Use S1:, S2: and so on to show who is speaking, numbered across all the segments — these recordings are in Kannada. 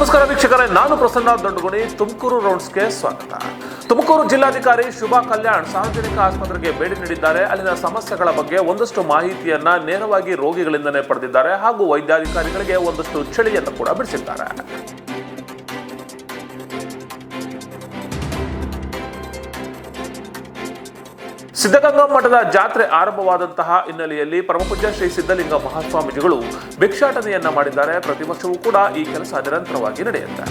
S1: ನಮಸ್ಕಾರ ವೀಕ್ಷಕರೇ, ನಾನು ಪ್ರಸನ್ನ ದೊಡ್ಡಗುಣಿ ತುಮಕೂರು ರೌಂಡ್ಸ್ಗೆ ಸ್ವಾಗತ. ತುಮಕೂರು ಜಿಲ್ಲಾಧಿಕಾರಿ ಶುಭಾ ಕಲ್ಯಾಣ್ ಸಾರ್ವಜನಿಕ ಆಸ್ಪತ್ರೆಗೆ ಭೇಟಿ ನೀಡಿದ್ದಾರೆ. ಅಲ್ಲಿನ ಸಮಸ್ಯೆಗಳ ಬಗ್ಗೆ ಒಂದಷ್ಟು ಮಾಹಿತಿಯನ್ನ ನೇರವಾಗಿ ರೋಗಿಗಳಿಂದನೇ ಪಡೆದಿದ್ದಾರೆ ಹಾಗೂ ವೈದ್ಯಾಧಿಕಾರಿಗಳಿಗೆ ಒಂದಷ್ಟು ಚಳಿಯನ್ನು ಕೂಡ ಬಿಡಿಸಿದ್ದಾರೆ. ಸಿದ್ಧಗಂಗಾ ಮಠದ ಜಾತ್ರೆ ಆರಂಭವಾದಂತಹ ಹಿನ್ನೆಲೆಯಲ್ಲಿ ಪರಮಪೂಜ್ಯ ಶ್ರೀ ಸಿದ್ಧಲಿಂಗ ಮಹಾಸ್ವಾಮೀಜಿಗಳು ಭಿಕ್ಷಾಟನೆಯನ್ನ ಮಾಡಿದ್ದಾರೆ. ಪ್ರತಿ ವರ್ಷವೂ ಕೂಡ ಈ ಕೆಲಸ ನಿರಂತರವಾಗಿ ನಡೆಯುತ್ತೆ.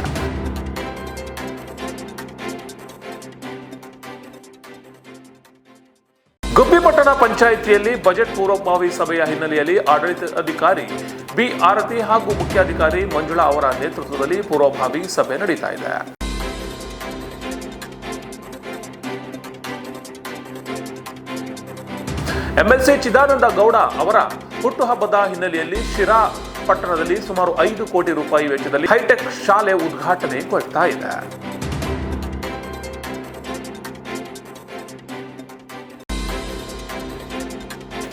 S1: ಗುಬ್ಬಿಪಟ್ಟಣ ಪಂಚಾಯಿತಿಯಲ್ಲಿ ಬಜೆಟ್ ಪೂರ್ವಭಾವಿ ಸಭೆಯ ಹಿನ್ನೆಲೆಯಲ್ಲಿ ಆಡಳಿತಾಧಿಕಾರಿ ಬಿ ಆರತಿ ಹಾಗೂ ಮುಖ್ಯಾಧಿಕಾರಿ ಮಂಜುಳಾ ಅವರ ನೇತೃತ್ವದಲ್ಲಿ ಪೂರ್ವಭಾವಿ ಸಭೆ ನಡೀತಾ ಇದೆ. ಎಂಎಲ್ಸಿ ಚಿದಾನಂದ ಗೌಡ ಅವರ ಹುಟ್ಟುಹಬ್ಬದ ಹಿನ್ನೆಲೆಯಲ್ಲಿ ಶಿರಾ ಪಟ್ಟಣದಲ್ಲಿ ಸುಮಾರು ಐದು ಕೋಟಿ ರೂಪಾಯಿ ವೆಚ್ಚದಲ್ಲಿ ಹೈಟೆಕ್ ಶಾಲೆ ಉದ್ಘಾಟನೆ ಕೊಡ್ತಾ ಇದೆ.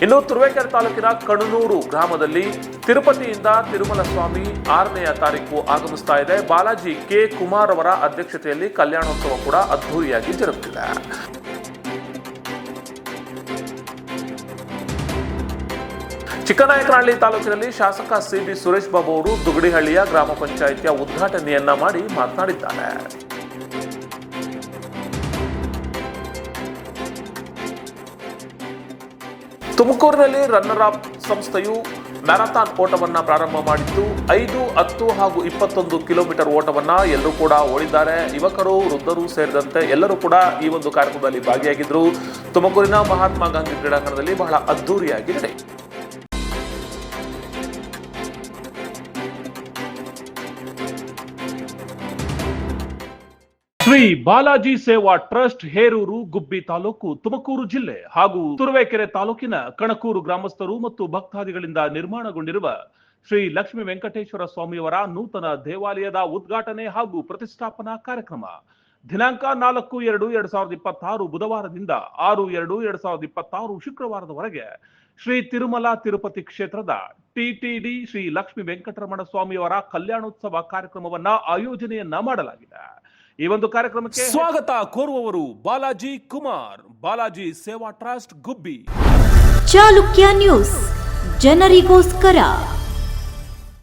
S1: ಇನ್ನು ತುರುವೇಕೆರೆ ತಾಲೂಕಿನ ಕಣನೂರು ಗ್ರಾಮದಲ್ಲಿ ತಿರುಪತಿಯಿಂದ ತಿರುಮಲ ಸ್ವಾಮಿ ಆರನೆಯ ತಾರೀಕು ಆಗಮಿಸ್ತಾ ಇದೆ. ಬಾಲಾಜಿ ಕೆ ಕುಮಾರ್ ಅವರ ಅಧ್ಯಕ್ಷತೆಯಲ್ಲಿ ಕಲ್ಯಾಣೋತ್ಸವ ಕೂಡ ಅದ್ಧೂರಿಯಾಗಿ ಜರುಗುತ್ತಿದೆ. ಚಿಕ್ಕನಾಯಕನಹಳ್ಳಿ ತಾಲೂಕಿನಲ್ಲಿ ಶಾಸಕ ಸಿಬಿ ಸುರೇಶ್ ಬಾಬು ಅವರು ದುಗಡಿಹಳ್ಳಿಯ ಗ್ರಾಮ ಪಂಚಾಯಿತಿಯ ಉದ್ಘಾಟನೆಯನ್ನ ಮಾಡಿ ಮಾತನಾಡಿದ್ದಾರೆ. ತುಮಕೂರಿನಲ್ಲಿ ರನ್ನರ್ ಅಪ್ ಸಂಸ್ಥೆಯು ಮ್ಯಾರಥಾನ್ ಓಟವನ್ನ ಪ್ರಾರಂಭ ಮಾಡಿದ್ದು, ಐದು, ಹತ್ತು ಹಾಗೂ ಇಪ್ಪತ್ತೊಂದು ಕಿಲೋಮೀಟರ್ ಓಟವನ್ನ ಎಲ್ಲರೂ ಕೂಡ ಓಡಿದ್ದಾರೆ. ಯುವಕರು, ವೃದ್ಧರು ಸೇರಿದಂತೆ ಎಲ್ಲರೂ ಕೂಡ ಈ ಒಂದು ಕಾರ್ಯಕ್ರಮದಲ್ಲಿ ಭಾಗಿಯಾಗಿದ್ದರು ತುಮಕೂರಿನ ಮಹಾತ್ಮ ಗಾಂಧಿ ಕ್ರೀಡಾಂಗಣದಲ್ಲಿ ಬಹಳ ಅದ್ದೂರಿಯಾಗಿ ನಡೆಯಿತು. ಶ್ರೀ ಬಾಲಾಜಿ ಸೇವಾ ಟ್ರಸ್ಟ್ ಹೇರೂರು, ಗುಬ್ಬಿ ತಾಲೂಕು, ತುಮಕೂರು ಜಿಲ್ಲೆ ಹಾಗೂ ತುರುವೇಕೆರೆ ತಾಲೂಕಿನ ಕಣಕೂರು ಗ್ರಾಮಸ್ಥರು ಮತ್ತು ಭಕ್ತಾದಿಗಳಿಂದ ನಿರ್ಮಾಣಗೊಂಡಿರುವ ಶ್ರೀ ಲಕ್ಷ್ಮೀ ವೆಂಕಟೇಶ್ವರ ಸ್ವಾಮಿಯವರ ನೂತನ ದೇವಾಲಯದ ಉದ್ಘಾಟನೆ ಹಾಗೂ ಪ್ರತಿಷ್ಠಾಪನಾ ಕಾರ್ಯಕ್ರಮ. ದಿನಾಂಕ ನಾಲ್ಕು ಎರಡು ಎರಡ್ ಸಾವಿರದ ಇಪ್ಪತ್ತಾರು ಬುಧವಾರದಿಂದ ಆರು ಎರಡು ಎರಡ್ ಸಾವಿರದ ಇಪ್ಪತ್ತಾರು ಶುಕ್ರವಾರದವರೆಗೆ ಶ್ರೀ ತಿರುಮಲ ತಿರುಪತಿ ಕ್ಷೇತ್ರದ ಟಿಟಿಡಿ ಶ್ರೀ ಲಕ್ಷ್ಮೀ ವೆಂಕಟರಮಣ ಸ್ವಾಮಿಯವರ ಕಲ್ಯಾಣೋತ್ಸವ ಕಾರ್ಯಕ್ರಮವನ್ನ ಆಯೋಜನೆಯನ್ನ ಮಾಡಲಾಗಿದೆ. ಈ ಒಂದು ಕಾರ್ಯಕ್ರಮಕ್ಕೆ ಸ್ವಾಗತ ಕೋರುವವರು ಬಾಲಾಜಿ ಕುಮಾರ್ ಬಾಲಾಜಿ ಸೇವಾ ಟ್ರಸ್ಟ್ ಗುಬ್ಬಿ.
S2: ಚಾಲುಕ್ಯ ನ್ಯೂಸ್ ಜನರಿಗೋಸ್ಕರ.